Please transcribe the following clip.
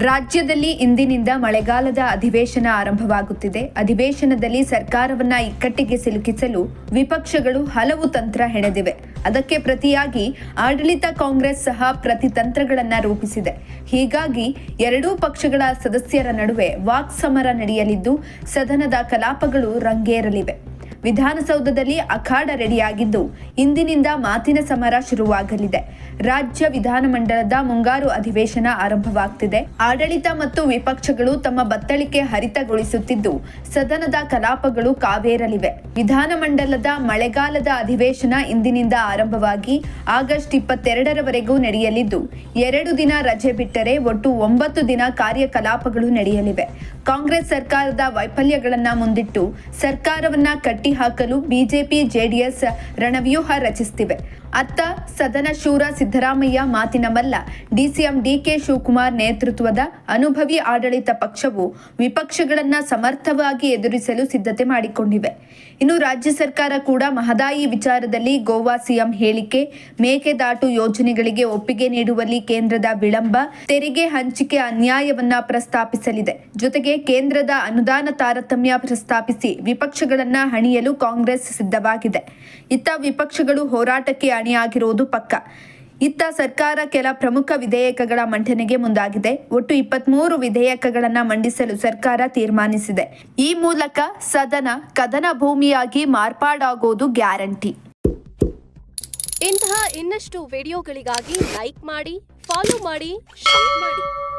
ರಾಜ್ಯದಲ್ಲಿ ಇಂದಿನಿಂದ ಮಳೆಗಾಲದ ಅಧಿವೇಶನ ಆರಂಭವಾಗುತ್ತಿದೆ. ಅಧಿವೇಶನದಲ್ಲಿ ಸರ್ಕಾರವನ್ನ ಇಕ್ಕಟ್ಟಿಗೆ ಸಿಲುಕಿಸಲು ವಿಪಕ್ಷಗಳು ಹಲವು ತಂತ್ರ ಹೆಣೆದಿವೆ. ಅದಕ್ಕೆ ಪ್ರತಿಯಾಗಿ ಆಡಳಿತ ಕಾಂಗ್ರೆಸ್ ಸಹ ಪ್ರತಿ ತಂತ್ರಗಳನ್ನ ರೂಪಿಸಿದೆ. ಹೀಗಾಗಿ ಎರಡೂ ಪಕ್ಷಗಳ ಸದಸ್ಯರ ನಡುವೆ ವಾಕ್ಸಮರ ನಡೆಯಲಿದ್ದು, ಸದನದ ಕಲಾಪಗಳು ರಂಗೇರಲಿವೆ. ವಿಧಾನಸೌಧದಲ್ಲಿ ಅಖಾಡ ರೆಡಿಯಾಗಿದ್ದು, ಇಂದಿನಿಂದ ಮಾತಿನ ಸಮರ ಶುರುವಾಗಲಿದೆ. ರಾಜ್ಯ ವಿಧಾನಮಂಡಲದ ಮುಂಗಾರು ಅಧಿವೇಶನ ಆರಂಭವಾಗ್ತಿದೆ. ಆಡಳಿತ ಮತ್ತು ವಿಪಕ್ಷಗಳು ತಮ್ಮ ಬತ್ತಳಿಕೆ ಹರಿತಗೊಳಿಸುತ್ತಿದ್ದು, ಸದನದ ಕಲಾಪಗಳು ಕಾವೇರಲಿವೆ. ವಿಧಾನಮಂಡಲದ ಮಳೆಗಾಲದ ಅಧಿವೇಶನ ಇಂದಿನಿಂದ ಆರಂಭವಾಗಿ ಆಗಸ್ಟ್ ಇಪ್ಪತ್ತೆರಡರವರೆಗೂ ನಡೆಯಲಿದ್ದು, ಎರಡು ದಿನ ರಜೆ ಬಿಟ್ಟರೆ ಒಟ್ಟು ಒಂಬತ್ತು ದಿನ ಕಾರ್ಯಕಲಾಪಗಳು ನಡೆಯಲಿವೆ. ಕಾಂಗ್ರೆಸ್ ಸರ್ಕಾರದ ವೈಫಲ್ಯಗಳನ್ನ ಮುಂದಿಟ್ಟು ಸರ್ಕಾರವನ್ನ ಕಟ್ಟಿಹಾಕಲು ಬಿಜೆಪಿ, ಜೆಡಿಎಸ್ ರಣವ್ಯೂಹ ರಚಿಸುತ್ತಿವೆ ಅತ್ತ ಸದನ ಶೂರ ಸಿದ್ದರಾಮಯ್ಯ ಮಾತಿನ ಮಲ್ಲ. ಡಿಸಿಎಂ ಡಿಕೆ ಶಿವಕುಮಾರ್ ನೇತೃತ್ವದ ಅನುಭವಿ ಆಡಳಿತ ಪಕ್ಷವು ವಿಪಕ್ಷಗಳನ್ನ ಸಮರ್ಥವಾಗಿ ಎದುರಿಸಲು ಸಿದ್ಧತೆ ಮಾಡಿಕೊಂಡಿವೆ. ಇನ್ನು ರಾಜ್ಯ ಸರ್ಕಾರ ಕೂಡ ಮಹದಾಯಿ ವಿಚಾರದಲ್ಲಿ ಗೋವಾ ಸಿಎಂ ಹೇಳಿಕೆ ಮೇಕೆದಾಟು ಯೋಜನೆಗಳಿಗೆ ಒಪ್ಪಿಗೆ ನೀಡುವಲ್ಲಿ ಕೇಂದ್ರದ ವಿಳಂಬ, ತೆರಿಗೆ ಹಂಚಿಕೆ ಅನ್ಯಾಯವನ್ನ ಪ್ರಸ್ತಾಪಿಸಲಿದೆ. ಜೊತೆಗೆ ಕೇಂದ್ರದ ಅನುದಾನ ತಾರತಮ್ಯ ಪ್ರಸ್ತಾಪಿಸಿ ವಿಪಕ್ಷಗಳನ್ನ ಕಾಂಗ್ರೆಸ್ ಸಿದ್ಧವಾಗಿದೆ. ಇತ್ತ ವಿಪಕ್ಷಗಳು ಹೋರಾಟಕ್ಕೆ ಅಣಿಯಾಗಿರುವುದು ಪಕ್ಕ. ಇತ್ತ ಸರ್ಕಾರ ಕೆಲ ಪ್ರಮುಖ ವಿಧೇಯಕಗಳ ಮಂಡನೆಗೆ ಮುಂದಾಗಿದೆ. ಒಟ್ಟು ಇಪ್ಪತ್ಮೂರು ವಿಧೇಯಕಗಳನ್ನು ಮಂಡಿಸಲು ಸರ್ಕಾರ ತೀರ್ಮಾನಿಸಿದೆ. ಈ ಮೂಲಕ ಸದನ ಕದನ ಭೂಮಿಯಾಗಿ ಮಾರ್ಪಾಡಾಗೋದು ಗ್ಯಾರಂಟಿ. ಇಂತಹ ಇನ್ನಷ್ಟು ವಿಡಿಯೋಗಳಿಗಾಗಿ ಲೈಕ್ ಮಾಡಿ, ಫಾಲೋ ಮಾಡಿ, ಶೇರ್ ಮಾಡಿ.